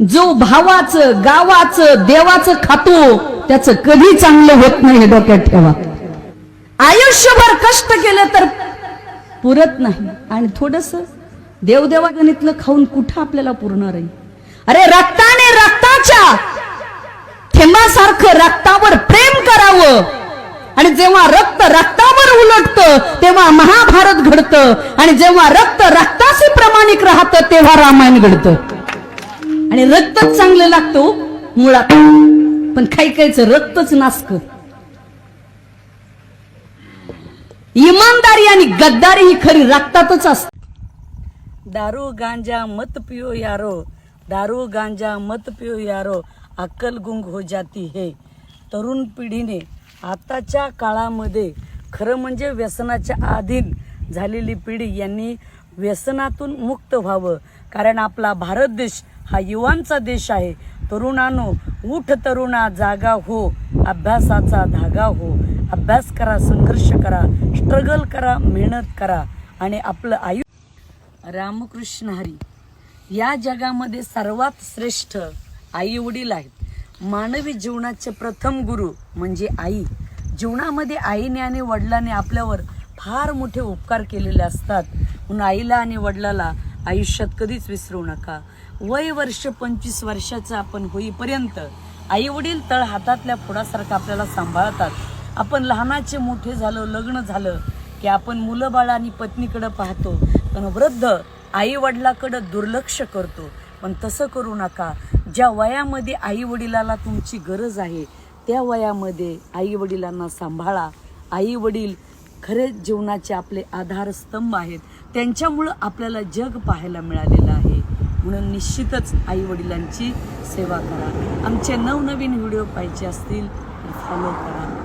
जो भावाचं गावाचं देवाचं खातो त्याचं कधी चांगलं होत नाही हे डोक्यात ठेवा. आयुष्यभर कष्ट केले तर पुरत नाही. आणि थोडस देवदेवागणितलं खाऊन कुठं आपल्याला पुरणार आहे अरे रक्ताने रक्ताच्या थेंबासारखं रक्तावर प्रेम करावं. आणि जेव्हा रक्त रक्तावर उलटत तेव्हा महाभारत घडतं. आणि जेव्हा रक्त रक्ताशी प्रामाणिक राहतं तेव्हा रामायण घडतं. आणि रक्तच चांगलं लागतो हो, मुळात. पण काही काहीच रक्तच नासक इमानदारी आणि गद्दारी ही खरी रक्तातच असते. दारू गांजा मत पियो यारो. दारू गांजा मत पियो यारो. अक्कल गुंग हो जाती हे. तरुण पिढीने आताच्या काळामध्ये खरं म्हणजे व्यसनाच्या अधीन झालेली पिढी यांनी व्यसनातून मुक्त व्हावं. कारण आपला भारत देश हा युवांचा देश आहे. तरुणानो उठ तरुणा जागा हो. अभ्यासाचा धागा हो. अभ्यास करा संघर्ष करा स्ट्रगल करा मेहनत करा. आणि आपलं आयु रामकृष्ण हरी या जगामध्ये सर्वात श्रेष्ठ आई वडील आहेत. मानवी जीवनाचे प्रथम गुरु म्हणजे आई. जीवनामध्ये आईने आणि वडिलांनी आपल्यावर फार मोठे उपकार केलेले असतात. म्हणून आईला आणि वडिलाला आयुष्यात कधीच विसरू नका. वय वर्ष पंचवीस वर्षाचं आपण होईपर्यंत आई वडील तळ हातातल्या फोडासारखं आपल्याला सांभाळतात. आपण लहानाचे मोठे झालो लग्न झालं की आपण मुलं बाळ आणि पत्नीकडं पाहतो. पण वृद्ध आई वडिलाकडं दुर्लक्ष करतो. पण तसं करू नका. ज्या वयामध्ये आई वडिलाला तुमची गरज आहे त्या वयामध्ये आई वडिलांना सांभाळा. आई वडील खरे जीवनाचे आपले आधारस्तंभ आहेत. त्यांच्यामुळं आपल्याला जग पाहायला मिळालेलं आहे. म्हणून निश्चितच आई वडिलांची सेवा करा. आमचे नवनवीन व्हिडिओ पाहिजे असतील फॉलो करा.